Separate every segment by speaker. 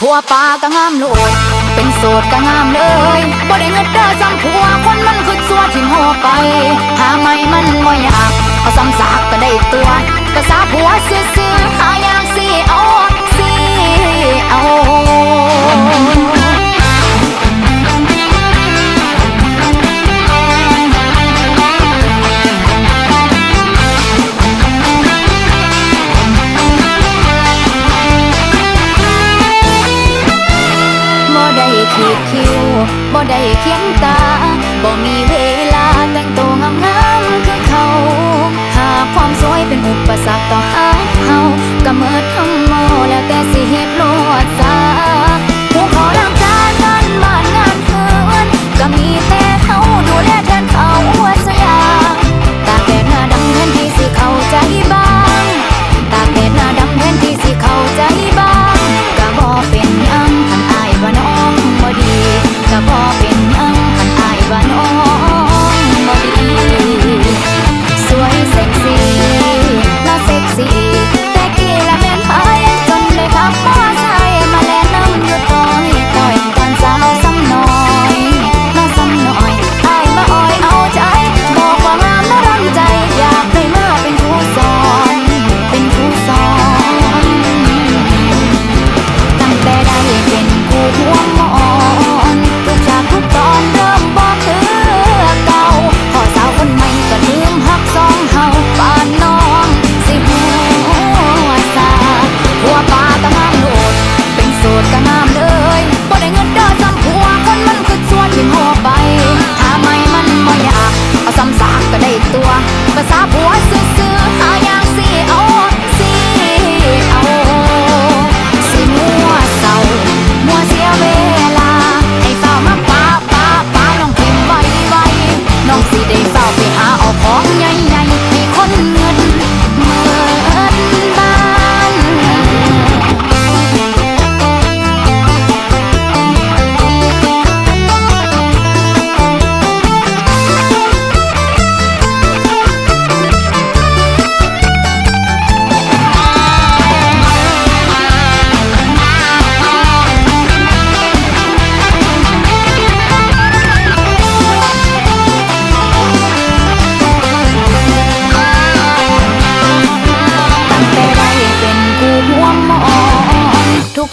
Speaker 1: ผัวปลาก็งามโลด เป็นโสดก็งามเลยบ่ได้เงินเด้อซ้ำผัวคนมันคือสัวทิ่มหัวไป หาไม่มันบ่อยาก เอาซ้ำสากก็ได้ตัวภาษาผัวซื่อๆหายางสิเอา บ่ได้เคียงตาบ่มีเวลาแต่งตัวงามๆคือเขา หากความสวยเป็นอุปสรรคต่อเฮากะเมิด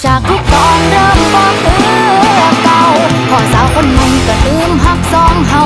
Speaker 1: จากทุกตอนเดิมบ่คือเก่าพ่อสาวคนใหม่ก็ลืมหักสองเฮา